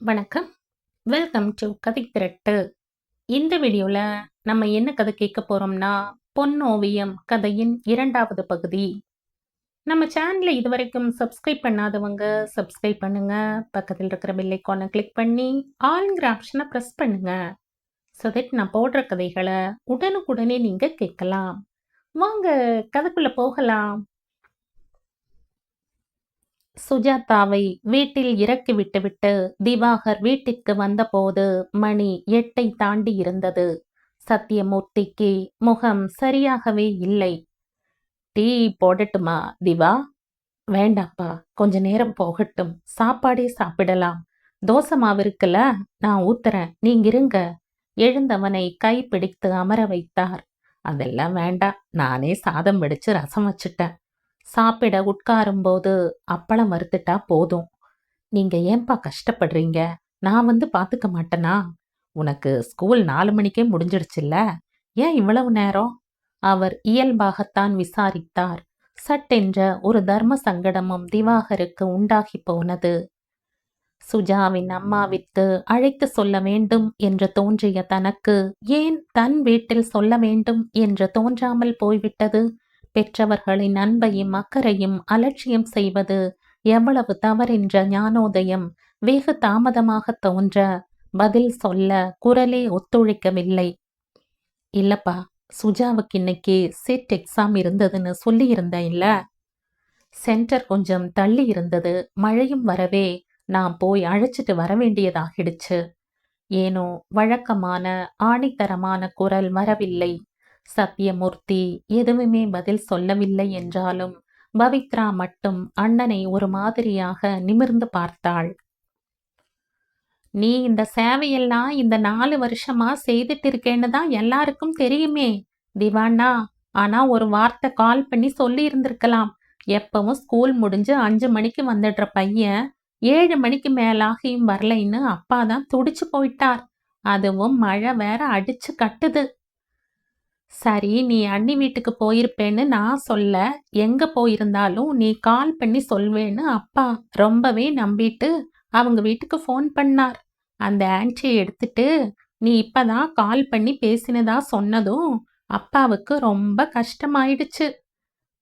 வணக்கம். Welcome to கதை திரட்டு. இந்த வீடியோவில் நம்ம என்ன கதை கேட்க போகிறோம்னா பொன்னோவியம் கதையின் இரண்டாவது பகுதி. நம்ம சேனலை இதுவரைக்கும் சப்ஸ்கிரைப் பண்ணாதவங்க சப்ஸ்கிரைப் பண்ணுங்க. பக்கத்தில் இருக்கிற பில்லைக்கான கிளிக் பண்ணி ஆளுங்கிற ஆப்ஷனை ப்ரெஸ் பண்ணுங்க. ஸோ தட் நான் போடுற கதைகளை உடனுக்குடனே நீங்கள் கேட்கலாம். வாங்க கதைக்குள்ளே போகலாம். சுஜாதாவை வீட்டில் இறக்கி விட்டுவிட்டு திவாகர் வீட்டிற்கு வந்தபோது மணி எட்டை தாண்டி இருந்தது. சத்தியமூர்த்திக்கு முகம் சரியாகவே இல்லை. டீ போடட்டுமா திவா? வேண்டாப்பா கொஞ்ச நேரம் போகட்டும். சாப்பாடே சாப்பிடலாம். தோசை மாவு இருக்குல்ல நான் ஊத்துறேன். நீங்க இருங்க. எழுந்தவனை கை பிடித்து அமர வைத்தார். அதெல்லாம் வேண்டாம். நானே சாதம் வெடிச்சு ரசம் வச்சுட்டேன். சாப்பிட உட்காரும்போது அப்பளம் வறுத்துட்டா போதும். நீங்க ஏன்பா கஷ்டப்படுறீங்க? நான் வந்து பார்த்துக்க மாட்டேனா? உனக்கு ஸ்கூல் நாலு மணிக்கே முடிஞ்சிடுச்சுல்ல? ஏன் இவ்வளவு நேரம்? அவர் இயல்பாகத்தான் விசாரித்தார். சட்டென்ற ஒரு தர்ம சங்கடமும் திவாகருக்கு உண்டாகி போனது. சுஜாவின் அம்மாவிற்கு அழைத்து சொல்ல வேண்டும் என்று தோன்றிய தனக்கு ஏன் தன் வீட்டில் சொல்ல வேண்டும் என்று தோன்றாமல் போய்விட்டது? பெற்றவர்களின் அன்பையும் அக்கறையும் அலட்சியம் செய்வது எவ்வளவு தவறென்ற ஞானோதயம் வெகு தாமதமாக தோன்ற பதில் சொல்ல குரலே ஒத்துழைக்கவில்லை. இல்லப்பா சுஜாவுக்கு இன்னைக்கு செட் எக்ஸாம் இருந்ததுன்னு சொல்லியிருந்தேன் இல்ல? சென்டர் கொஞ்சம் தள்ளி இருந்தது. மழையும் வரவே நான் போய் அழைச்சிட்டு வர வேண்டியதாகிடுச்சு. ஏனோ வழக்கமான ஆணித்தரமான குரல் வரவில்லை. சத்தியமூர்த்தி எதுவுமே பதில் சொல்லவில்லை என்றாலும் பவித்ரா மட்டும் அண்ணனை ஒரு மாதிரியாக நிமிர்ந்து பார்த்தாள். நீ இந்த சேவையெல்லாம் இந்த நாலு வருஷமா செய்துட்டு இருக்கேன்னு தான் எல்லாருக்கும் தெரியுமே திவானா. ஆனா ஒரு வார்த்தை கால் பண்ணி சொல்லி இருந்திருக்கலாம் எப்பவும் ஸ்கூல் முடிஞ்சு அஞ்சு மணிக்கு வந்துடுற பையன் ஏழு மணிக்கு மேலாகியும் வரலைன்னு அப்பா தான் துடிச்சு போயிட்டார். அதுவும் மழை வேற அடிச்சு கட்டுது. சரி நீ அண்ணி வீட்டுக்கு போயிருப்பேன்னு நான் சொல்ல. எங்க போயிருந்தாலும் நீ கால் பண்ணி சொல்வேன்னு அப்பா ரொம்பவே நம்பிட்டு அவங்க வீட்டுக்கு ஃபோன் பண்ணார். அந்த ஆன்ட்டியை எடுத்துட்டு நீ இப்பதான் கால் பண்ணி பேசினதா சொன்னதும் அப்பாவுக்கு ரொம்ப கஷ்டமாயிடுச்சு.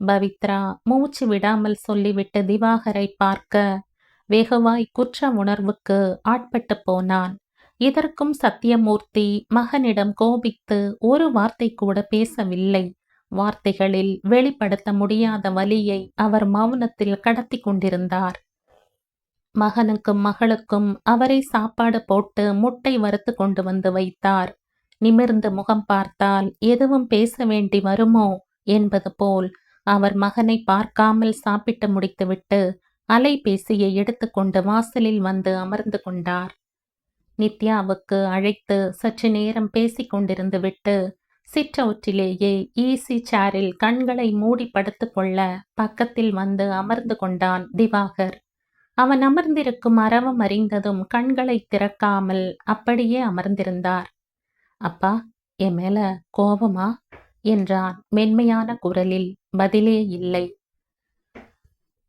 பவித்ரா மூச்சு விடாமல் சொல்லிவிட்டு திவாகரை பார்க்க வெகுவாய் குற்ற உணர்வுக்கு ஆட்பட்டு போனான். இதற்கும் சத்தியமூர்த்தி மகனிடம் கோபித்து ஒரு வார்த்தை கூட பேசவில்லை. வார்த்தைகளில் வெளிப்படுத்த முடியாத வலியை அவர் மௌனத்தில் கடத்தி கொண்டிருந்தார் மகனுக்கும் மகளுக்கும் அவரை சாப்பாடு போட்டு முட்டை வறுத்து கொண்டு வந்து வைத்தார். நிமிர்ந்து முகம் பார்த்தால் எதுவும் பேச வேண்டி வருமோ என்பது போல் அவர் மகனை பார்க்காமல் சாப்பிட்டு முடித்துவிட்டு அலைபேசியை எடுத்துக்கொண்டு வாசலில் வந்து அமர்ந்து கொண்டார். நித்யாவுக்கு அழைத்து சற்று நேரம் பேசிக் கொண்டிருந்து விட்டு சிற்றவுற்றிலேயே ஈசி சேரில் கண்களை மூடி படுத்துக்கொள்ள பக்கத்தில் வந்து அமர்ந்து கொண்டான் திவாகர். அவன் அமர்ந்திருக்கும் அரவம் அறிந்ததும் கண்களை திறக்காமல் அப்படியே அமர்ந்திருந்தார். அப்பா என் மேல கோபமா என்றான் மென்மையான குரலில் பதிலே இல்லை.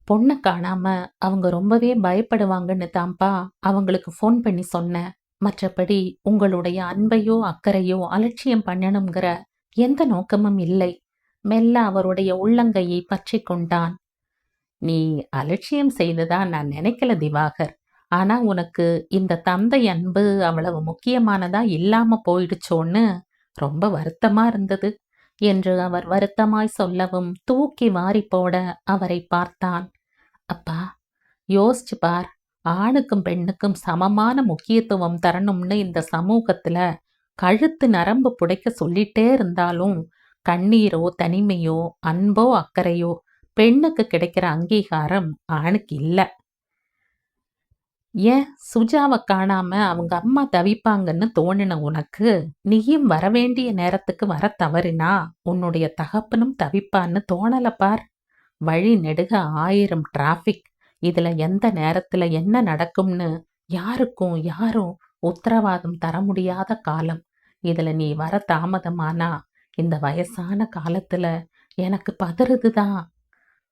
பொண்ணை காணாம அவங்க ரொம்பவே பயப்படுவாங்கன்னு தான்ப்பா அவங்களுக்கு ஃபோன் பண்ணி சொன்னேன். மற்றபடி உங்களுடைய அன்பையோ அக்கறையோ அலட்சியம் பண்ணணுங்கிற எந்த நோக்கமும் இல்லை. மெல்ல அவருடைய உள்ளங்கையை பற்றி கொண்டான். நீ அலட்சியம் செய்ததா நான் நினைக்கல திவாகர். ஆனா உனக்கு இந்த தந்தை அன்பு அவ்வளவு முக்கியமானதா இல்லாம போயிடுச்சோன்னு ரொம்ப வருத்தமா இருந்தது என்று அவர் வருத்தமாய் சொல்லவும் தூக்கி வாரி போட அவரை பார்த்தான். அப்பா யோசிச்சு பார். ஆணுக்கும் பெண்ணுக்கும் சமமான முக்கியத்துவம் தரணும்னு இந்த சமூகத்துல கழுத்து நரம்பு புடைக்க சொல்லிட்டே இருந்தாலும் கண்ணீரோ தனிமையோ அன்போ அக்கறையோ பெண்ணுக்கு கிடைக்கிற அங்கீகாரம் ஆணுக்கு இல்லை. ஏன் சுஜாவை காணாம அவங்க அம்மா தவிப்பாங்கன்னு தோணின உனக்கு நீயும் வரவேண்டிய நேரத்துக்கு வர தவறினா உன்னுடைய தகப்பனும் தவிப்பான்னு தோணல பார். வழி நெடுக ஆயிரம் டிராஃபிக் இதுல எந்த நேரத்துல என்ன நடக்கும்னு யாருக்கும் யாரும் உத்தரவாதம் தர முடியாத காலம். இதுல நீ வர தாமதமானா இந்த வயசான காலத்துல எனக்கு பதறுதுதான்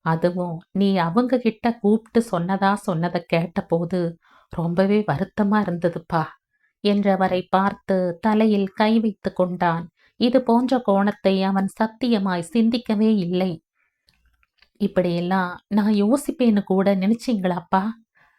அதுவும் நீ அவங்க கிட்ட கூப்பிட்டு சொன்னதா சொன்னதை கேட்டபோது ரொம்பவே வருத்தமா இருந்ததுப்பா என்றவரை பார்த்து தலையில் கை வைத்து கொண்டான். இது போன்ற கோணத்தை அவன் சத்தியமாய் சிந்திக்கவே இல்லை. இப்படியெல்லாம் நான் யோசிப்பேன்னு கூட நினைச்சீங்களாப்பா?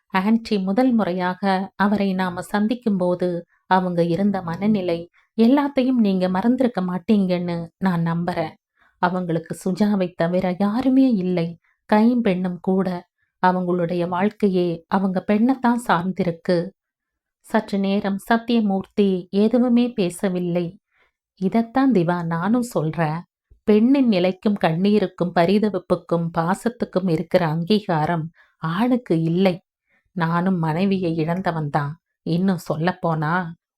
ஆன்டி முதல் முறையாக அவரை நாம சந்திக்கும் போது அவங்க இருந்த மனநிலை எல்லாத்தையும் நீங்க மறந்திருக்க மாட்டீங்கன்னு நான் நம்புறேன். அவங்களுக்கு சுஜாவை தவிர யாருமே இல்லை. கைம்பெண்ணும் கூட. அவங்களுடைய வாழ்க்கையே அவங்க பெண்ணைத்தான் சார்ந்திருக்கு. சற்று நேரம் சத்தியமூர்த்தி எதுவுமே பேசவில்லை. இதத்தான் திவா நானும் சொல்றேன். பெண்ணின் நிலைக்கும் கண்ணீருக்கும் பரிதவிப்புக்கும் பாசத்துக்கும் இருக்கிற அங்கீகாரம் ஆணுக்கு இல்லை. நானும் மனைவியை இழந்தவன் தான். இன்னும் சொல்லப்போனா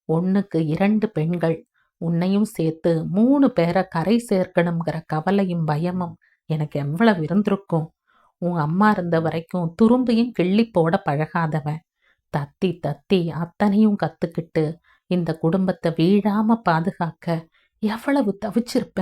ஒன்னுக்கு இரண்டு பெண்கள் உன்னையும் சேர்த்து மூணு பேரை கரை சேர்க்கணுங்கிற கவலையும் பயமும் எனக்கு எவ்வளவு இருந்திருக்கும். உன் அம்மா இருந்த வரைக்கும் துரும்பையும் கிள்ளி போட பழகாதவன். தத்தி தத்தி அத்தனையும் கத்துக்கிட்டு இந்த குடும்பத்தை வீழாம பாதுகாக்க எவ்வளவு தவிச்சிருப்ப?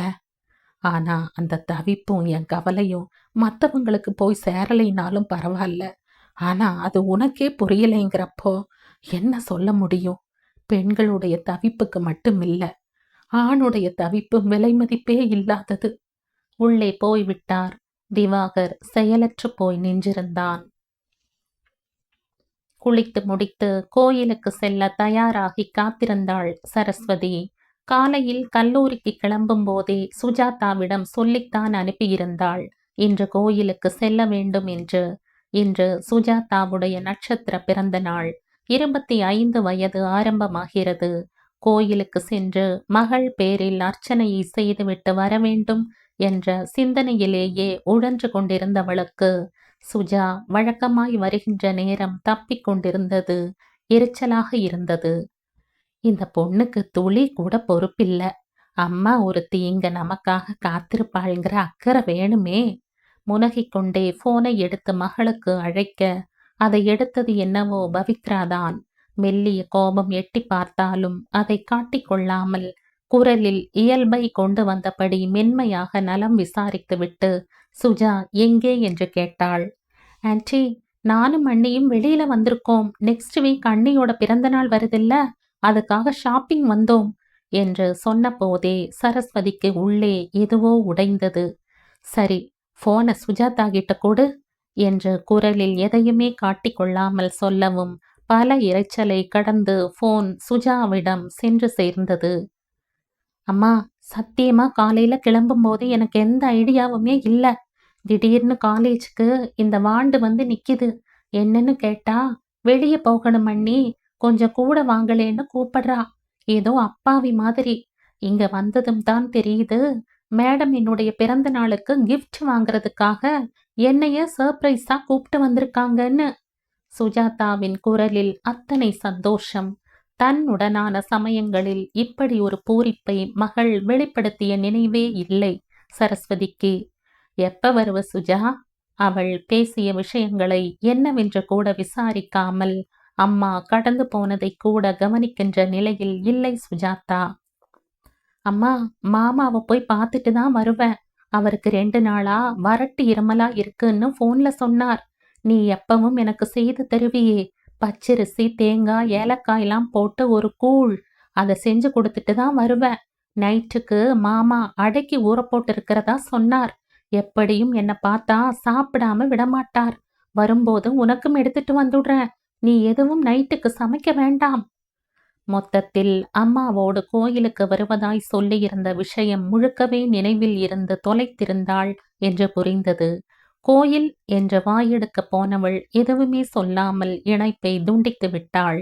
ஆனா அந்த தவிப்பும் என் கவலையும் மற்றவங்களுக்கு போய் சேரலைனாலும் பரவாயில்ல. ஆனா அது உனக்கே புரியலைங்கிறப்போ என்ன சொல்ல முடியும்? பெண்களுடைய தவிப்புக்கு மட்டுமில்ல. ஆணுடைய தவிப்பு விலை மதிப்பே இல்லாதது. உள்ளே போய்விட்டார். திவாகர் செயலற்று போய் நின்றிருந்தான். குளித்து முடித்து கோயிலுக்கு செல்ல தயாராகி காத்திருந்தாள் சரஸ்வதி. காலையில் கல்லூரிக்கு கிளம்பும் போதே சுஜாதாவிடம் சொல்லித்தான் அனுப்பியிருந்தாள். இன்று கோயிலுக்கு செல்ல வேண்டும் என்று. இன்று சுஜாதாவுடைய நட்சத்திர பிறந்த நாள். இருபத்தி ஐந்து வயது ஆரம்பமாகிறது. கோயிலுக்கு சென்று மகள் பேரில் அர்ச்சனையை செய்துவிட்டு வர வேண்டும் என்ற சிந்தனையிலேயே உழன்று கொண்டிருந்தவளுக்கு சுஜா வழக்கமாய் வருகின்ற நேரம் தப்பிக் கொண்டிருந்தது. எரிச்சலாக இருந்தது. இந்த பொண்ணுக்கு துளி கூட பொறுப்பில்ல. அம்மா ஒருத்தி இங்க நமக்காக காத்திருப்பாள்ங்கிற அக்கறை வேணுமே. முனகிக்கொண்டே போனை எடுத்து மகளுக்கு அழைக்க. அதை எடுத்தது என்னவோ பவித்ராதான் மெல்லிய கோபம் எட்டி பார்த்தாலும் அதை காட்டிக்கொள்ளாமல் குரலில் இயல்பை கொண்டு வந்தபடி மென்மையாக நலம் விசாரித்துவிட்டு சுஜா எங்கே? என்று கேட்டாள். ஆன்டி நானும் அண்ணியும் வெளியில வந்திருக்கோம். நெக்ஸ்ட் வீக் அண்ணியோட பிறந்த நாள் வருதில்ல. அதுக்காக ஷாப்பிங் வந்தோம் என்று சொன்னபோதே சரஸ்வதிக்கு உள்ளே எதுவோ உடைந்தது. சரி போனை சுஜாதா கிட்ட கொடு என்று குரலில் எதையுமே காட்டிக்கொள்ளாமல் சொல்லவும் பல இரைச்சலை கடந்து போன் சுஜாவிடம் சென்று சேர்ந்தது. அம்மா சத்தியமா காலையில கிளம்பும் போது எனக்கு எந்த ஐடியாவுமே இல்லை. திடீர்னு காலேஜுக்கு இந்த வாண்டு வந்து நிக்குது. என்னன்னு கேட்டா வெளியே போகணும் அண்ணி. கொஞ்சம் கூட வாங்கலேன்னு கூப்பிடுறா. ஏதோ அப்பாவி மாதிரி. இங்க வந்ததும் தான் தெரியுது. மேடம் என்னுடைய பிறந்த நாளுக்கு கிஃப்ட் வாங்குறதுக்காக என்னைய சர்ப்ரைஸா கூப்பிட்டு வந்திருக்காங்கன்னு. சுஜாதாவின் குரலில் அத்தனை சந்தோஷம். தன்னுடனான சமயங்களில் இப்படி ஒரு பூரிப்பை மகள் வெளிப்படுத்திய நினைவே இல்லை சரஸ்வதிக்கு. எப்ப வருவ சுஜா? அவள் பேசிய விஷயங்களை என்னவென்று கூட விசாரிக்காமல் அம்மா கடந்து போனதை கூட கவனிக்கின்ற நிலையில் இல்லை சுஜாதா. அம்மா மாமாவை போய் பார்த்துட்டு தான் வருவேன். அவருக்கு ரெண்டு நாளா வறட்டு இருமலா இருக்குன்னு போன்ல சொன்னார். நீ எப்பவும் எனக்கு செய்து தருவியே. பச்சரிசி தேங்காய் ஏலக்காயெல்லாம் போட்டு ஒரு கூழ். அதை செஞ்சு கொடுத்துட்டு தான் வருவேன். நைட்டுக்கு மாமா அடக்கி ஊற போட்டு இருக்கிறதா சொன்னார். எப்படியும் என்னை பார்த்தா சாப்பிடாம விடமாட்டார். வரும்போது உனக்கும் எடுத்துட்டு வந்துடுறேன். நீ எதுவும் நைட்டுக்கு சமைக்க வேண்டாம். மொத்தத்தில் அம்மாவோடு கோயிலுக்கு வருவதாய் சொல்லியிருந்த விஷயம் முழுக்கவே நினைவில் இருந்து தொலைத்திருந்தாள் என்று புரிந்தது. கோயில் என்ற வாயெடுக்க போனவள் எதுவுமே சொல்லாமல் இணைப்பை துண்டித்து விட்டாள்.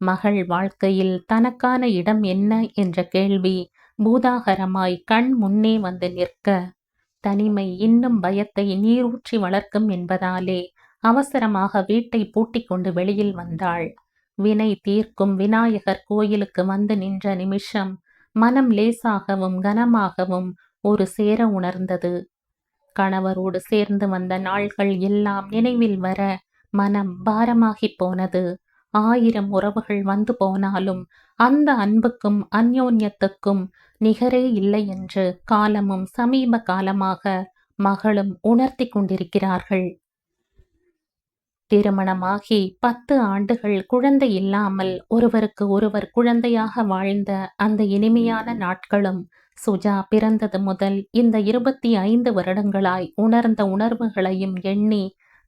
மகள் வாழ்க்கையில் தனக்கான இடம் என்ன என்ற கேள்வி பூதாகரமாய் கண் முன்னே வந்து நிற்க தனிமை இன்னும் பயத்தை நீரூற்றி வளர்க்கும் என்பதாலே அவசரமாக வீட்டை பூட்டிக் கொண்டு வெளியில் வந்தாள். வினை தீர்க்கும் விநாயகர் கோயிலுக்கு வந்து நின்ற நிமிஷம் மனம் லேசாகவும் கனமாகவும் ஒரு சேர உணர்ந்தது. கணவரோடு சேர்ந்து வந்த நாள்கள் எல்லாம் நினைவில் வர மனம் பாரமாகிப் போனது. ஆயிரம் உறவுகள் வந்து போனாலும் அந்த அன்புக்கும் அந்யோன்யத்துக்கும் நிகரே இல்லை என்று காலமும் சமீப காலமாக மகளும் உணர்த்தி கொண்டிருக்கிறார்கள். திருமணமாகி பத்து ஆண்டுகள் குழந்தை இல்லாமல் ஒருவருக்கு ஒருவர் குழந்தையாக வாழ்ந்த அந்த இனிமையான நாட்களும் சுஜா பிறந்தது முதல் இந்த இருபத்தி ஐந்து வருடங்களாய் உணர்ந்த உணர்வுகளையும் எண்ணி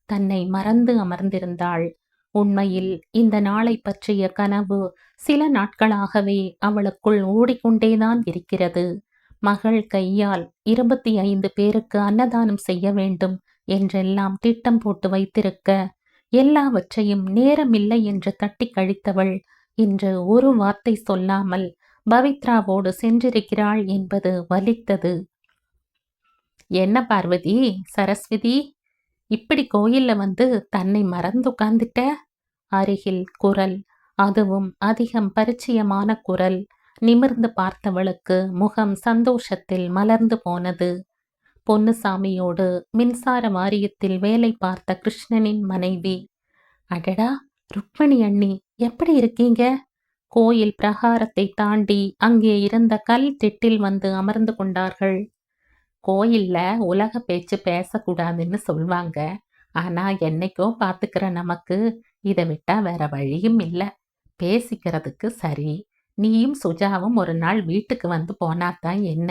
தன்னை மறந்து அமர்ந்திருந்தாள். உண்மையில் இந்த நாளை பற்றிய கனவு சில நாட்களாகவே அவளுக்குள் ஓடிக்கொண்டேதான் இருக்கிறது. மகள் கையால் இருபத்தி ஐந்து பேருக்கு அன்னதானம் செய்ய வேண்டும் என்றெல்லாம் திட்டம் போட்டு வைத்திருக்க எல்லாவற்றையும் நேரமில்லை என்று தட்டி கழித்தவள். இன்று ஒரு வார்த்தை சொல்லாமல் பவித்ராவோடு சென்றிருக்கிறாள் என்பது வலித்தது. என்ன பார்வதி சரஸ்வதி இப்படி கோயில்ல வந்து தன்னை மறந்து உட்கார்ந்துட்ட? அருகில் குரல் அதுவும் அதிகம் பரிச்சயமான குரல் நிமிர்ந்து பார்த்தவளுக்கு முகம் சந்தோஷத்தில் மலர்ந்து போனது. பொன்னுசாமியோடு மின்சார வாரியத்தில் வேலை பார்த்த கிருஷ்ணனின் மனைவி. அடடா! ருக்மணி அண்ணி எப்படி இருக்கீங்க? கோயில் பிரகாரத்தை தாண்டி அங்கே இருந்த கல் திட்டில் வந்து அமர்ந்து கொண்டார்கள். கோயில்ல உலக பேச்சு பேசக்கூடாதுன்னு சொல்வாங்க. ஆனா என்னைக்கோ பாத்துக்கிற நமக்கு இதை விட்டா வேற வழியும் இல்ல. பேசிக்கிறதுக்கு சரி. நீயும் சுஜாவும் ஒரு நாள் வீட்டுக்கு வந்து போனாதான் என்ன?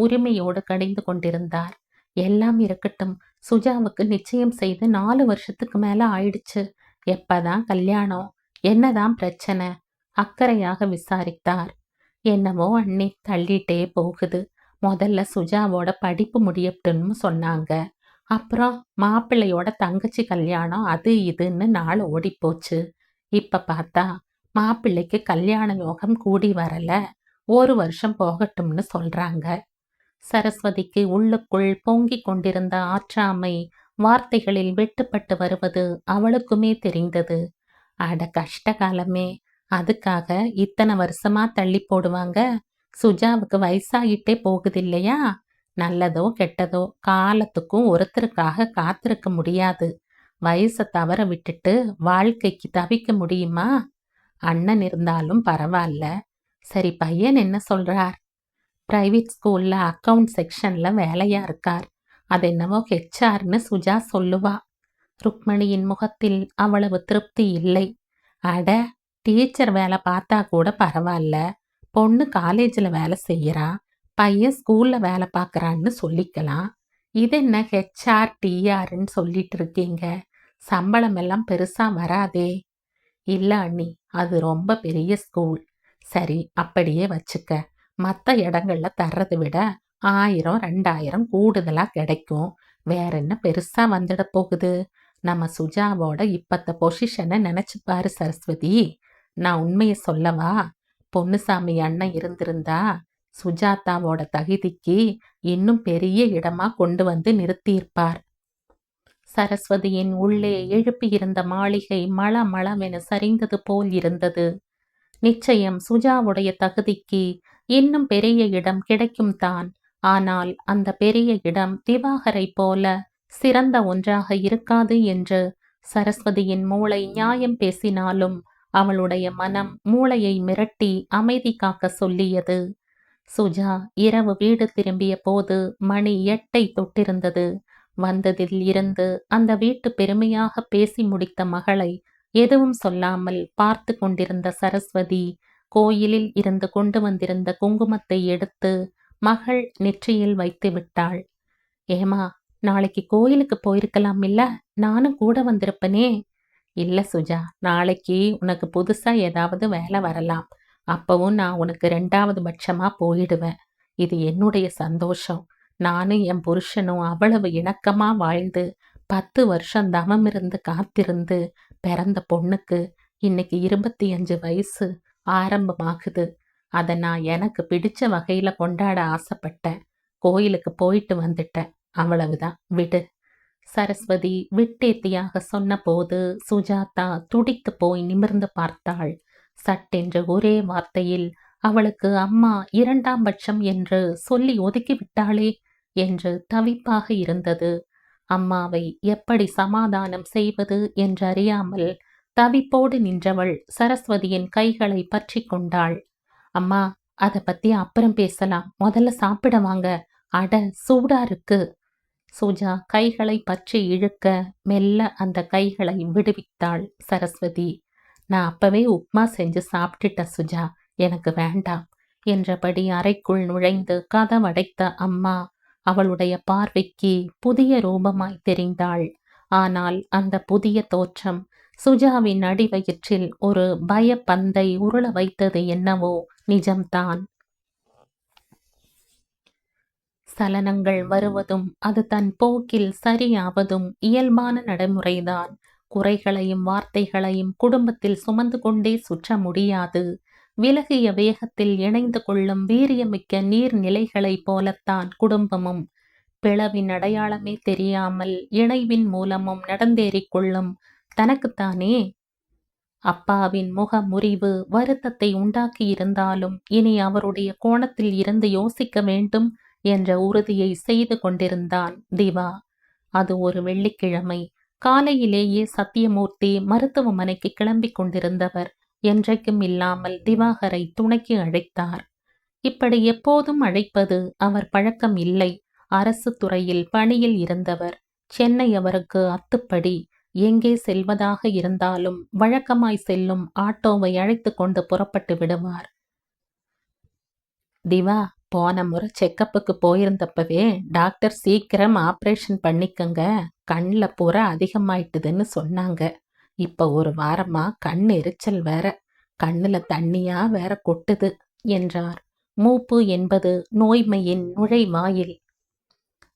உரிமையோடு கடிந்து கொண்டிருந்தார். எல்லாம் இருக்கட்டும். சுஜாவுக்கு நிச்சயம் செய்து நாலு வருஷத்துக்கு மேல ஆயிடுச்சு. எப்பதான் கல்யாணம்? என்னதான் பிரச்சனை? அக்கறையாக விசாரித்தார். என்னவோ அண்ணி தள்ளிட்டே போகுது. முதல்ல சுஜாவோட படிப்பு முடியட்டும்னு சொன்னாங்க. அப்புறம் மாப்பிள்ளையோட தங்கச்சி கல்யாணம் அது இதுன்னு நாள் ஓடிப்போச்சு. இப்ப பார்த்தா மாப்பிள்ளைக்கு கல்யாண யோகம் கூடி வரல. ஒரு வருஷம் போகட்டும்னு சொல்றாங்க. சரஸ்வதிக்கு உள்ளுக்குள் பொங்கிக் கொண்டிருந்த ஆற்றாமை வார்த்தைகளில் வெட்டுப்பட்டு வருவது அவளுக்குமே தெரிந்தது. அட கஷ்ட காலமே அதுக்காக இத்தனை வருஷமா தள்ளி போடுவாங்க? சுஜாவுக்கு வயசாகிட்டே போகுது இல்லையா நல்லதோ கெட்டதோ காலத்துக்கும் ஒருத்தருக்காக காத்திருக்க முடியாது. வயசை தவற விட்டுட்டு வாழ்க்கைக்கு தவிக்க முடியுமா? அண்ணன் இருந்தாலும் பரவாயில்ல. சரி பையன் என்ன சொல்றார்? பிரைவேட் ஸ்கூல்ல அக்கவுண்ட் செக்ஷன்ல வேலையா இருக்கார். அது என்னவோ ஹெச்ஆர்னு சுஜா சொல்லுவா. ருக்மணியின் முகத்தில் அவ்வளவு திருப்தி இல்லை. அட டீச்சர் வேலை பார்த்தா கூட பரவாயில்ல. பொண்ணு காலேஜில் வேலை செய்கிறா பையன் ஸ்கூல்ல வேலை பார்க்குறான்னு சொல்லிக்கலாம். இது என்ன ஹெச்ஆர் டிஆர்ன்னு சொல்லிட்டு இருக்கீங்க? சம்பளம் எல்லாம் பெருசா வராதே. இல்ல அண்ணி அது ரொம்ப பெரிய ஸ்கூல் சரி அப்படியே வச்சுக்க. மற்ற இடங்கள்ல தர்றதை விட ஆயிரம் ரெண்டாயிரம் கூடுதலா கிடைக்கும். வேற என்ன பெருசா வந்துட போகுது? நம்ம சுஜாவோட இப்பத்த பொசிஷனை நினைச்சு பாரு சரஸ்வதி. நான் உண்மையை சொல்லவா? பொன்னுசாமி அண்ணன் இருந்திருந்தா சுஜாதாவோட தகுதிக்கு இன்னும் பெரிய இடமா கொண்டு வந்து நிறுத்தியிருப்பார். சரஸ்வதியின் உள்ளே எழுப்பியிருந்த மாளிகை மள மளவென சரிந்தது போல் இருந்தது. நிச்சயம் சுஜாவுடைய தகுதிக்கு இன்னும் பெரிய இடம் கிடைக்கும் தான். ஆனால் அந்த பெரிய இடம் திவாகரை போல சிறந்த ஒன்றாக இருக்காது என்று சரஸ்வதியின் மூளை நியாயம் பேசினாலும் அவளுடைய மனம் மூளையை மிரட்டி அமைதி காக்க சொல்லியது. சுஜா இரவு வீடு திரும்பிய போது மணி எட்டை தொட்டிருந்தது. வந்ததில் இருந்து அந்த வீட்டு பெருமையாக பேசி முடித்த மகளை எதுவும் சொல்லாமல் பார்த்து கொண்டிருந்த சரஸ்வதி கோயிலில் இருந்து கொண்டு வந்திருந்த குங்குமத்தை எடுத்து மகள் நெற்றியில் வைத்து விட்டாள். ஏமா நாளைக்கு கோயிலுக்கு போயிருக்கலாம் இல்ல? நானும் கூட வந்திருப்பனே. இல்ல சுஜா நாளைக்கு உனக்கு புதுசா ஏதாவது வேலை வரலாம். அப்பவும் நான் உனக்கு ரெண்டாவது பட்சமா போயிடுவேன். இது என்னுடைய சந்தோஷம். நானும் என் புருஷனும் அவ்வளவு இணக்கமா வாழ்ந்து பத்து வருஷம் தவம் இருந்து காத்திருந்து பிறந்த பொண்ணுக்கு இன்னைக்கு இருபத்தி அஞ்சு வயசு. ஆரம்பமாகுது. அதை நான் எனக்கு பிடிச்ச வகையில கொண்டாட ஆசைப்பட்டேன் கோயிலுக்கு போயிட்டு வந்துட்டேன் அவ்வளவுதான். விடு. சரஸ்வதி விட்டேத்தியாக சொன்னபோது சுஜாதா துடித்து போய் நிமிர்ந்து பார்த்தாள். சட்டென்று ஒரே வார்த்தையில் அவளுக்கு அம்மா இரண்டாம் பட்சம் என்று சொல்லி ஒதுக்கி விட்டாளே என்று தவிப்பாக இருந்தது. அம்மாவை எப்படி சமாதானம் செய்வது என்றறியாமல் தவிப்போடு நின்றவள் சரஸ்வதியின் கைகளை பற்றி கொண்டாள். அம்மா அதை பத்தி அப்புறம் பேசலாம். முதல்ல சாப்பிட வாங்க. அட சூடா இருக்கு. சுஜா கைகளை பற்றி இழுக்க மெல்ல அந்த கைகளை விடுவித்தாள் சரஸ்வதி. நான் அப்பவே உப்மா செஞ்சு சாப்பிட்டுட்டேன் சுஜா. எனக்கு வேண்டாம். என்றபடி அறைக்குள் நுழைந்து கதவடைத்த அம்மா அவளுடைய பார்வைக்கு புதிய ரூபமாய் தெரிந்தாள். ஆனால் அந்த புதிய தோற்றம் சுஜாவின் அடிவயிற்றில் ஒரு பயப்பந்தை உருள வைத்தது என்னவோ நிஜம்தான். சலனங்கள் வருவதும் அது தன் போக்கில் சரியாவதும் இயல்பான நடைமுறைதான். குறைகளையும் வார்த்தைகளையும் குடும்பத்தில் சுமந்து கொண்டே சுற்ற முடியாது. விலகிய வேகத்தில் இணைந்து கொள்ளும் வீரியமிக்க நீர்நிலைகளைப் போலத்தான் குடும்பமும் பிளவின் அடையாளமே தெரியாமல் இணைவின் மூலமும் நடந்தேறிக் கொள்ளும் தனக்குத்தானே. அப்பாவின் முக முறிவு வருத்தத்தை உண்டாக்கியிருந்தாலும் இனி அவருடைய கோணத்தில் இருந்து யோசிக்க வேண்டும் என்ற உறுதியை செய்து கொண்டிருந்தான் திவா. அது ஒரு வெள்ளிக்கிழமை. காலையிலேயே சத்தியமூர்த்தி மருத்துவமனைக்கு கிளம்பிக் கொண்டிருந்தவர். என்றைக்கும் இல்லாமல் திவாகரை துணைக்கு அழைத்தார். இப்படி எப்போதும் அழைப்பது அவர் பழக்கம் இல்லை. அரசு துறையில் பணியில் இருந்தவர். சென்னை அவருக்கு அத்துப்படி. எங்கே செல்வதாக இருந்தாலும் வழக்கமாய் செல்லும் ஆட்டோவை அழைத்து கொண்டு புறப்பட்டு விடுவார். திவா போன முறை செக்கப்புக்கு போயிருந்தப்பவே டாக்டர் சீக்கிரம் ஆப்ரேஷன் பண்ணிக்கங்க. கண்ணில் பூரா அதிகமாயிட்டுதுன்னு சொன்னாங்க. இப்போ ஒரு வாரமா கண் எரிச்சல் வேற. கண்ணில் தண்ணியா வேற கொட்டுது என்றார். மூப்பு என்பது நோய்மையின் நுழைவாயில்.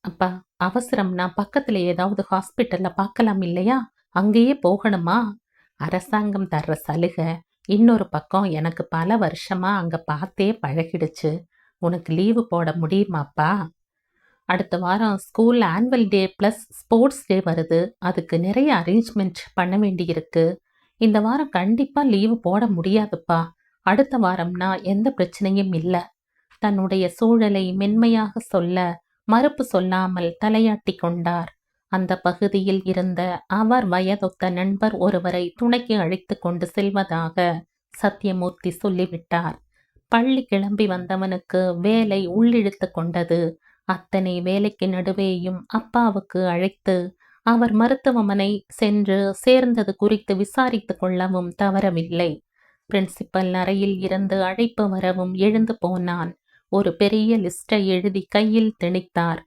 அப்பா அவசரம்னா பக்கத்துல ஏதாவது ஹாஸ்பிட்டல்ல பார்க்கலாம் இல்லையா? அங்கேயே போகணுமா? அரசாங்கம் தர்ற சலுகை. இன்னொரு பக்கம் எனக்கு பல வருஷமா அங்க பார்த்தே பழகிடுச்சு. உனக்கு லீவு போட முடியுமாப்பா? அடுத்த வாரம் school annual day plus sports day வருது. அதுக்கு நிறைய அரேஞ்ச்மெண்ட் பண்ண வேண்டியிருக்கு. இந்த வாரம் கண்டிப்பாக லீவு போட முடியாதுப்பா. அடுத்த வாரம்னா எந்த பிரச்சனையும் இல்லை. தன்னுடைய சூழலை மென்மையாக சொல்ல மறுப்பு சொல்லாமல் தலையாட்டி கொண்டார். அந்த பகுதியில் இருந்த அவர் வயதொத்த நண்பர் ஒருவரை துணைக்கு அழைத்து கொண்டு செல்வதாக சத்தியமூர்த்தி சொல்லிவிட்டார். பள்ளி கிளம்பி வந்தவனுக்கு வேலை உள்ளிழுத்து கொண்டது. அத்தனை வேலைக்கு நடுவேயும் அப்பாவுக்கு அழைத்து அவர் மருத்துவமனை சென்று சேர்ந்தது குறித்து விசாரித்து கொள்ளவும் தவறவில்லை. பிரின்சிபல் அறையில் இருந்து அழைப்பு வரவும் எழுந்து போனான். ஒரு பெரிய லிஸ்ட்டை எழுதி கையில் திணித்தார்.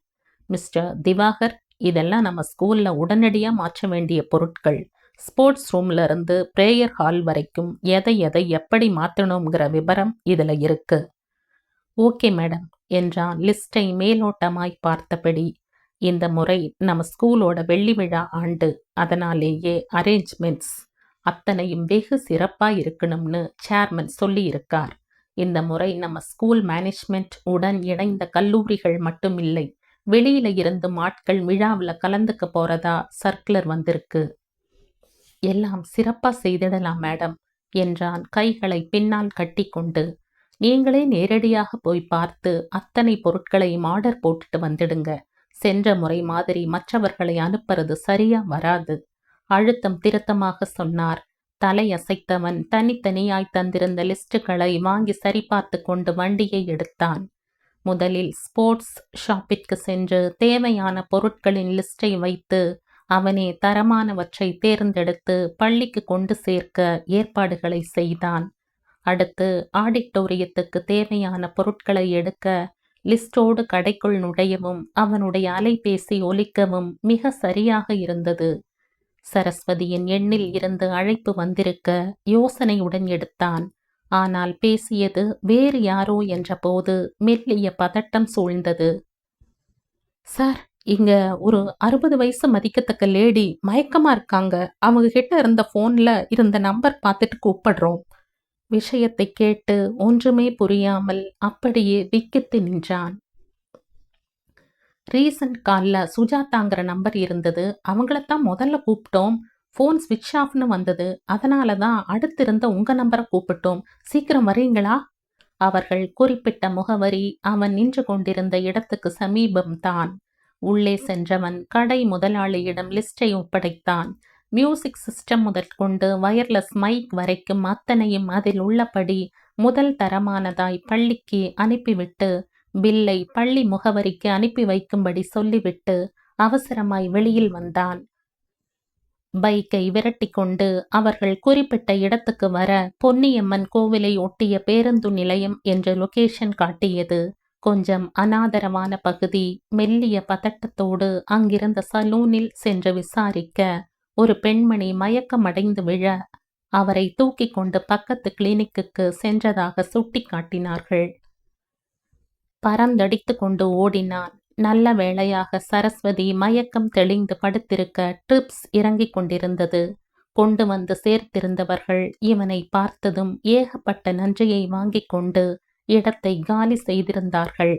மிஸ்டர் திவாகர் இதெல்லாம் நம்ம ஸ்கூல்ல உடனடியா மாற்ற வேண்டிய பொருட்கள். ஸ்போர்ட்ஸ் ரூம்ல இருந்து ப்ரேயர் ஹால் வரைக்கும் எதை எதை எப்படி மாற்றணுங்கிற விவரம் இதுல இருக்கு. ஓகே மேடம் என்றான் லிஸ்டை மேலோட்டமாய் பார்த்தபடி. இந்த முறை நம்ம ஸ்கூலோட வெள்ளி விழா ஆண்டு அதனாலேயே அரேஞ்ச்மெண்ட்ஸ் அத்தனையும் வெகு சிறப்பாக இருக்கணும்னு சேர்மன் சொல்லியிருக்கார். இந்த முறை நம்ம ஸ்கூல் மேனேஜ்மெண்ட் உடன் இணைந்த கல்லூரிகள் மட்டும் இல்லை வெளியில இருந்து ஆட்கள் விழாவில் கலந்துக்க போறதா சர்க்குலர் வந்திருக்கு. எல்லாம் சிறப்பா செய்திடலாம் மேடம் என்றான் கைகளை பின்னால் கட்டிக்கொண்டு. நீங்களே நேரடியாக போய் பார்த்து அத்தனை பொருட்களையும் ஆர்டர் போட்டுட்டு வந்துடுங்க. சென்ற முறை மாதிரி மற்றவர்களை அனுப்புறது சரியா வராது. அழுத்தம் திருத்தமாக சொன்னார் தலையசைத்தவன் தனித்தனியாய் தந்திருந்த லிஸ்டுகளை வாங்கி சரிபார்த்து கொண்டு வண்டியை எடுத்தான். முதலில் ஸ்போர்ட்ஸ் ஷாப்பிற்கு சென்று தேவையான பொருட்களின் லிஸ்டை வைத்து அவனே தரமானவற்றை தேர்ந்தெடுத்து பள்ளிக்கு கொண்டு சேர்க்க ஏற்பாடுகளை செய்தான். அடுத்து ஆடிட்டோரியத்துக்கு தேவையான பொருட்களை எடுக்க லிஸ்டோடு கடைக்குள் நுழையவும் அவனுடைய அலைபேசி ஒலிக்கவும் மிக சரியாக இருந்தது. சரஸ்வதியின் எண்ணில் இருந்து அழைப்பு வந்திருக்க யோசனையுடன் எடுத்தான். ஆனால் பேசியது வேறு யாரோ என்றபோது மெல்லிய பதட்டம் சூழ்ந்தது. சார் இங்க ஒரு அறுபது வயசு மதிக்கத்தக்க லேடி மயக்கமா இருக்காங்க. அவங்க கிட்ட இருந்த போன்ல இருந்த நம்பர் பார்த்துட்டு கூப்பிடுறோம். விஷயத்தை கேட்டு ஒன்றுமே புரியாமல் அப்படியே விக்கித்து நின்றான். ரீசன்ட் காலில் சுஜாதாங்கிற நம்பர் இருந்தது. அவங்களத்தான் முதல்ல கூப்பிட்டோம். ஃபோன் ஸ்விட்ச் ஆஃப்னு வந்தது. அதனால தான் அடுத்திருந்த உங்கள் நம்பரை கூப்பிட்டோம். சீக்கிரம் வரீங்களா? அவர்கள் குறிப்பிட்ட முகவரி அவன் நின்று கொண்டிருந்த இடத்துக்கு சமீபம்தான் உள்ளே சென்றவன் கடை முதலாளியிடம் லிஸ்டை ஒப்படைத்தான். மியூசிக் சிஸ்டம் முதற்கொண்டு வயர்லெஸ் மைக் வரைக்கும் அத்தனையும் அதில் உள்ளபடி முதல் தரமானதாய் பள்ளிக்கு அனுப்பிவிட்டு பில்லை பள்ளி முகவரிக்கு அனுப்பி வைக்கும்படி சொல்லிவிட்டு அவசரமாய் வெளியில் வந்தான். பைக்கை விரட்டி கொண்டு அவர்கள் குறிப்பிட்ட இடத்துக்கு வர பொன்னியம்மன் கோவிலை ஒட்டிய பேருந்து நிலையம் என்ற லொகேஷன் காட்டியது. கொஞ்சம் அனாதரமான பகுதி மெல்லிய பதட்டத்தோடு அங்கிருந்த சலூனில் சென்று விசாரிக்க ஒரு பெண்மணி மயக்கமடைந்து விழ அவரை தூக்கிக் கொண்டு பக்கத்து கிளினிக்குக்கு சென்றதாக சுட்டிக்காட்டினார்கள். பறந்தடித்து கொண்டு ஓடினான். நல்ல வேளையாக சரஸ்வதி மயக்கம் தெளிந்து படுத்திருக்க ட்ரிப்ஸ் இறங்கிக் கொண்டிருந்தது. கொண்டு வந்து சேர்த்திருந்தவர்கள் இவனை பார்த்ததும் ஏகப்பட்ட நன்றியை வாங்கிக் கொண்டு இடத்தை காலி செய்திருந்தார்கள்.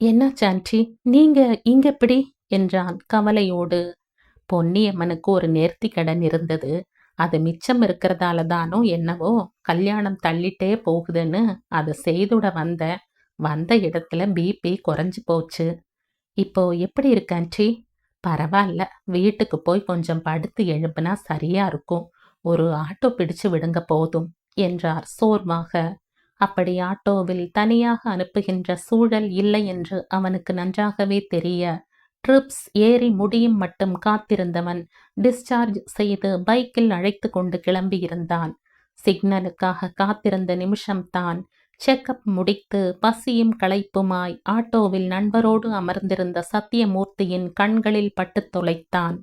என்ன சாண்டி நீங்க இங்க எப்படி என்றான் கவலையோடு. பொன்னியம்மனுக்கு ஒரு நேர்த்தி கடன் இருந்தது. அது மிச்சம் இருக்கிறதால தானோ என்னவோ கல்யாணம் தள்ளிட்டே போகுதுன்னு அதை செய்துட வந்தேன். வந்த இடத்துல பிபி குறைஞ்சு போச்சு. இப்போ எப்படி இருக்காண்டி பரவாயில்ல. வீட்டுக்கு போய் கொஞ்சம் படுத்து எழுப்புனா சரியா இருக்கும். ஒரு ஆட்டோ பிடிச்சு விடுங்க போதும் என்றார் சோர்வாக. அப்படி ஆட்டோவில் தனியாக அனுப்புகின்ற சூழல் இல்லை என்று அவனுக்கு நன்றாகவே தெரிய ட்ரிப்ஸ் ஏறி முடியும் மட்டும் காத்திருந்தவன் டிஸ்சார்ஜ் செய்து பைக்கில் அழைத்து கொண்டு கிளம்பியிருந்தான். சிக்னலுக்காக காத்திருந்த நிமிஷம்தான் செக்கப் முடித்து பசியும் களைப்புமாய் ஆட்டோவில் நண்பரோடு அமர்ந்திருந்த சத்தியமூர்த்தியின் கண்களில் பட்டுத் தொலைத்தான்.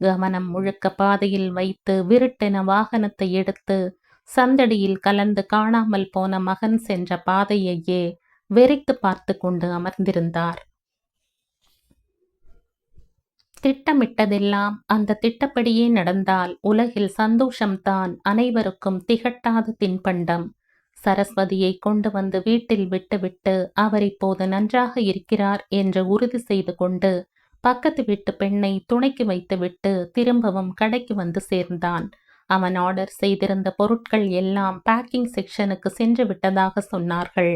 கவனம் முழுக்க பாதையில் வைத்து விருட்டென வாகனத்தை எடுத்து சந்தடியில் கலந்து காணாமல் போன மகன் சென்ற பாதையையே வெறித்து பார்த்து கொண்டு அமர்ந்திருந்தார். திட்டமிட்டதெல்லாம் அந்த திட்டப்படியே நடந்தால் உலகில் சந்தோஷம்தான் அனைவருக்கும் திகட்டாத தின்பண்டம். சரஸ்வதியை கொண்டு வந்து வீட்டில் விட்டுவிட்டு அவர் இப்போது நன்றாக இருக்கிறார் என்று உறுதி செய்து கொண்டு பக்கத்து வீட்டு பெண்ணை துணைக்கு வைத்துவிட்டு திரும்பவும் கடைக்கு வந்து சேர்ந்தான். அவன் ஆர்டர் செய்திருந்த பொருட்கள் எல்லாம் பேக்கிங் செக்ஷனுக்கு சென்று விட்டதாக சொன்னார்கள்.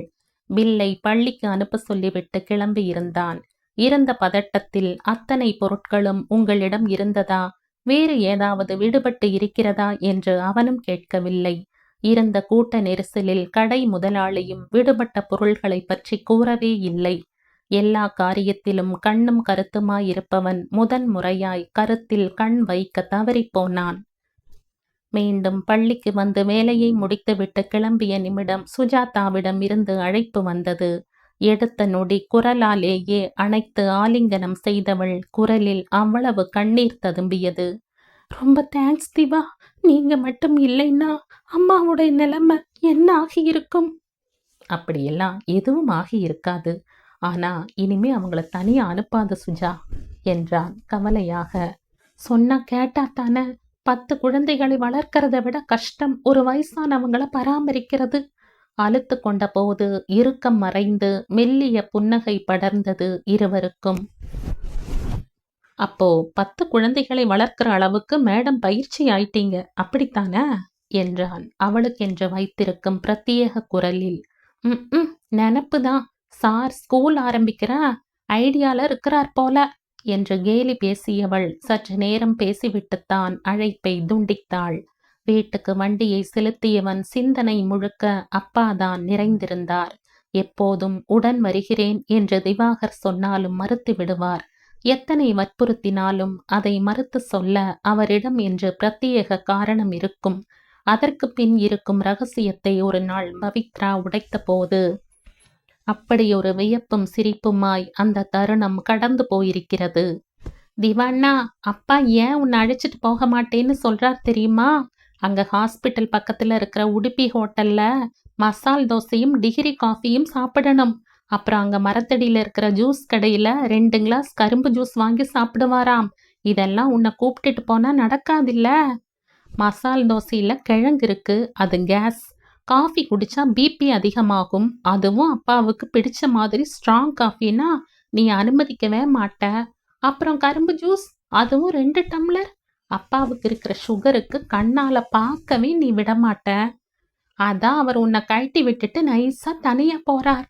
பில்லை பள்ளிக்கு அனுப்ப சொல்லிவிட்டு கிளம்பி இருந்தான். இருந்த பதட்டத்தில் அத்தனை பொருட்களும் உங்களிடம் இருந்ததா? வேறு ஏதாவது விடுபட்டு இருக்கிறதா? என்று அவனும் கேட்கவில்லை. இருந்த கூட்ட நெரிசலில் கடை முதலாளியும் விடுபட்ட பொருள்களை பற்றி கூறவே இல்லை. எல்லா காரியத்திலும் கண்ணும் கருத்துமாயிருப்பவன் முதன் முறையாய் கருத்தில் கண் வைக்க தவறிப்போனான் மீண்டும் பள்ளிக்கு வந்து வேலையை முடித்துவிட்டு கிளம்பிய நிமிடம் சுஜாதாவிடம் இருந்து அழைப்பு வந்தது. எடுத்த நொடி குரலாலேயே அணைத்து ஆலிங்கனம் செய்தவள் குரலில் அவ்வளவு கண்ணீர் ததும்பியது. ரொம்ப தேங்க்ஸ் திவா! நீங்க மட்டும் இல்லைன்னா அம்மாவுடைய நிலைமை என்ன ஆகியிருக்கும்? அப்படியெல்லாம் எதுவும் ஆகி இருக்காது ஆனா இனிமே அவங்கள தனியா அனுப்பாத சுஜா என்றான் கவலையாக சொன்னா கேட்டா தானே பத்து குழந்தைகளை வளர்க்கறத விட கஷ்டம் ஒரு வயசானவங்கள பராமரிக்கிறது. அழுத்து கொண்ட போது இறுக்கம் மறைந்து மெல்லிய புன்னகை படர்ந்தது இருவருக்கும். அப்போ பத்து குழந்தைகளை வளர்க்கிற அளவுக்கு மேடம் பயிற்சி ஆயிட்டீங்க அப்படித்தானே? என்றான். அவளுக்கென்று வைத்திருக்கும் பிரத்யேக குரலில் ம் ம் நினப்பு தான். சார் ஸ்கூல் ஆரம்பிக்கிற ஐடியால இருக்கிறார் போல என்று கேலி பேசியவள் சற்று நேரம் பேசிவிட்டுத்தான் அழைப்பை துண்டித்தாள். வீட்டுக்கு வண்டியை செலுத்தியவன் சிந்தனை முழுக்க அப்பாதான் நிறைந்திருந்தார். எப்போதும் உடன் வருகிறேன் என்று திவாகர் சொன்னாலும் மறுத்து விடுவார். எத்தனை வற்புறுத்தினாலும் அதை மறுத்து சொல்ல அவரிடம் என்று பிரத்யேக காரணம் இருக்கும். அதற்கு பின் இருக்கும் ரகசியத்தை ஒரு நாள் பவித்ரா உடைத்த போது அப்படி ஒரு வியப்பும் சிரிப்புமாய் அந்த தருணம் கடந்து போயிருக்கிறது. திவாண்ணா அப்பா ஏன் உன்னை அழைச்சிட்டு போக மாட்டேன்னு சொல்றார் தெரியுமா? அங்க ஹாஸ்பிட்டல் பக்கத்துல இருக்கிற உடுப்பி ஹோட்டல்ல மசால் தோசையும் டிகிரி காஃபியும் சாப்பிடணும். அப்புறம் அங்க மரத்தடியில இருக்கிற ஜூஸ் கடையில ரெண்டு கிளாஸ் கரும்பு ஜூஸ் வாங்கி சாப்பிடுவாராம். இதெல்லாம் உன்னை கூப்பிட்டுட்டு போனா நடக்காதில்ல. மசால் தோசையில கிழங்கு இருக்கு அது கேஸ். காஃபி குடிச்சா பிபி அதிகமாகும். அதுவும் அப்பாவுக்கு பிடிச்ச மாதிரி ஸ்ட்ராங் காஃபினா நீ அனுமதிக்கவே மாட்ட. அப்புறம் கரும்பு ஜூஸ் அதுவும் ரெண்டு டம்ளர். அப்பாவுக்கு இருக்கிற சுகருக்கு கண்ணால பார்க்கவே நீ விடமாட்ட. அதான் அவர் உன்னை கழட்டி விட்டுட்டு நைஸா தனியா போறார்.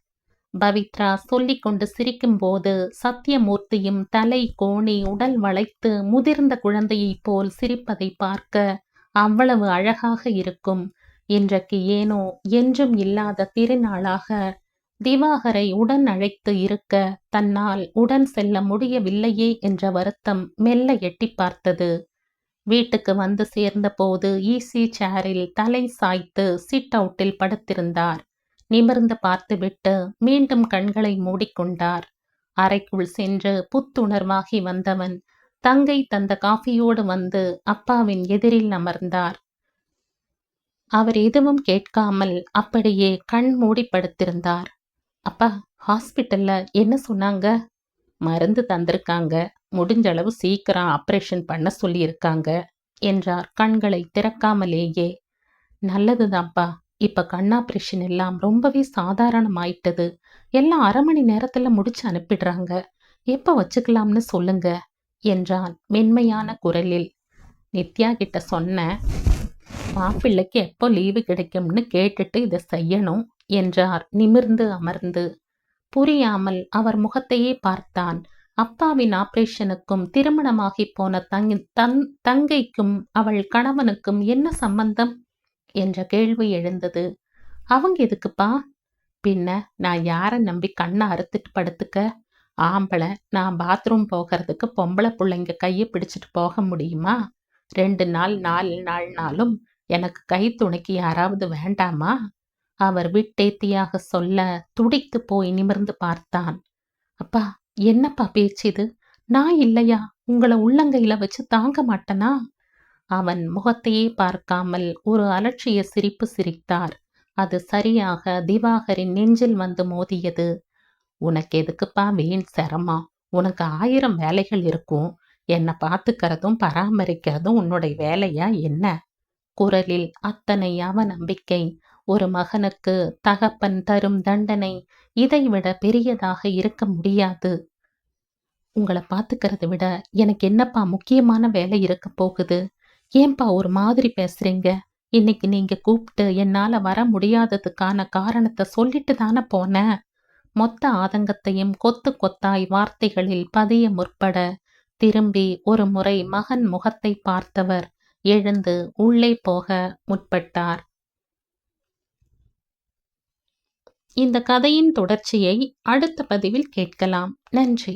பவித்ரா சொல்லிக்கொண்டு சிரிக்கும்போது சத்தியமூர்த்தியும் தலை கோணி உடல் வளைத்து முதிர்ந்த குழந்தையைப் போல் சிரிப்பதை பார்க்க அவ்வளவு அழகாக இருக்கும். இன்றைக்கு ஏனோ என்றும் இல்லாத திருநாளாக திவாகரை உடன் அழைத்து இருக்க தன்னால் உடன் செல்ல முடியவில்லையே என்ற வருத்தம் மெல்ல எட்டி பார்த்தது. வீட்டுக்கு வந்து சேர்ந்தபோது ஈசி சேரில் தலை சாய்த்து சிட் அவுட்டில் படுத்திருந்தார். நிமிர்ந்து பார்த்துவிட்டு மீண்டும் கண்களை மூடிக்கொண்டார். அறைக்குள் சென்று புத்துணர்வாகி வந்தவன் தங்கை தந்த காஃபியோடு வந்து அப்பாவின் எதிரில் அமர்ந்தார். அவர் எதுவும் கேட்காமல் அப்படியே கண் மூடி படுத்திருந்தார் அப்பா ஹாஸ்பிட்டல்ல என்ன சொன்னாங்க? மருந்து தந்திருக்காங்க. முடிஞ்ச அளவு சீக்கிரம் ஆப்ரேஷன் பண்ண சொல்லியிருக்காங்க என்றார் கண்களை திறக்காமலேயே. நல்லதுதான்ப்பா. இப்ப கண் ஆப்ரேஷன் எல்லாம் ரொம்பவே சாதாரணமாயிட்டது. எல்லாம் அரை மணி நேரத்துல முடிச்சு அனுப்பிடுறாங்க. எப்ப வச்சுக்கலாம்னு சொல்லுங்க என்றான் மென்மையான குரலில். நித்யா கிட்ட சொன்ன மாப்பிள்ளைக்கு எப்போ லீவு கிடைக்கும்னு கேட்டுட்டு இதை செய்யணும் என்றார் நிமிர்ந்து அமர்ந்து. புரியாமல் அவர் முகத்தையே பார்த்தான். அப்பாவின் ஆபரேஷனுக்கும் திருமணமாகி போன தங் தன் தங்கைக்கும் அவள் கணவனுக்கும் என்ன சம்பந்தம்? என்ற கேள்வி எழுந்தது. அவங்க எதுக்குப்பா? பின்ன நான் யாரை நம்பி கண்ணை அறுத்துட்டு படுத்துக்க? ஆம்பளை நான் பாத்ரூம் போகிறதுக்கு பொம்பளை பிள்ளைங்க கையை பிடிச்சிட்டு போக முடியுமா? ரெண்டு நாள் நாலு நாள்னாலும் எனக்கு கை துணைக்கு யாராவது வேண்டாமா? அவர் விட்டேத்தியாக சொல்ல துடித்து போய் நிமிர்ந்து பார்த்தான். அப்பா என்னப்பா பேச்சு இது? நான் இல்லையா? உங்களை உள்ளங்கையில வச்சு தாங்க மாட்டனா? அவன் முகத்தையே பார்க்காமல் ஒரு அலட்சிய சிரிப்பு சிரித்தார். அது சரியாக திவாகரின் நெஞ்சில் வந்து மோதியது. உனக்கு எதுக்குப்பா வீண் சிரமம்? உனக்கு ஆயிரம் வேலைகள் இருக்கும். என்னை பார்த்துக்கிறதும் பராமரிக்கிறதும் உன்னுடைய வேலையா என்ன? குரலில் அத்தனை அவநம்பிக்கை ஒரு மகனுக்கு தகப்பன் தரும் தண்டனை இதைவிட பெரியதாக இருக்க முடியாது. உங்களை பார்த்துக்கிறத விட எனக்கு என்னப்பா முக்கியமான வேலை இருக்க போகுது? ஏன்பா ஒரு மாதிரி பேசுறீங்க? இன்னைக்கு நீங்க கூப்பிட்டு என்னால வர முடியாததுக்கான காரணத்தை சொல்லிட்டு தானே போனேன் மொத்த ஆதங்கத்தையும் கொத்து கொத்தாய் வார்த்தைகளில் பதிய முற்பட. திரும்பி ஒரு முறை மகன் முகத்தை பார்த்தவர் எழுந்து உள்ளே போக முற்பட்டார். இந்த கதையின் தொடர்ச்சியை அடுத்த பதிவில் கேட்கலாம். நன்றி.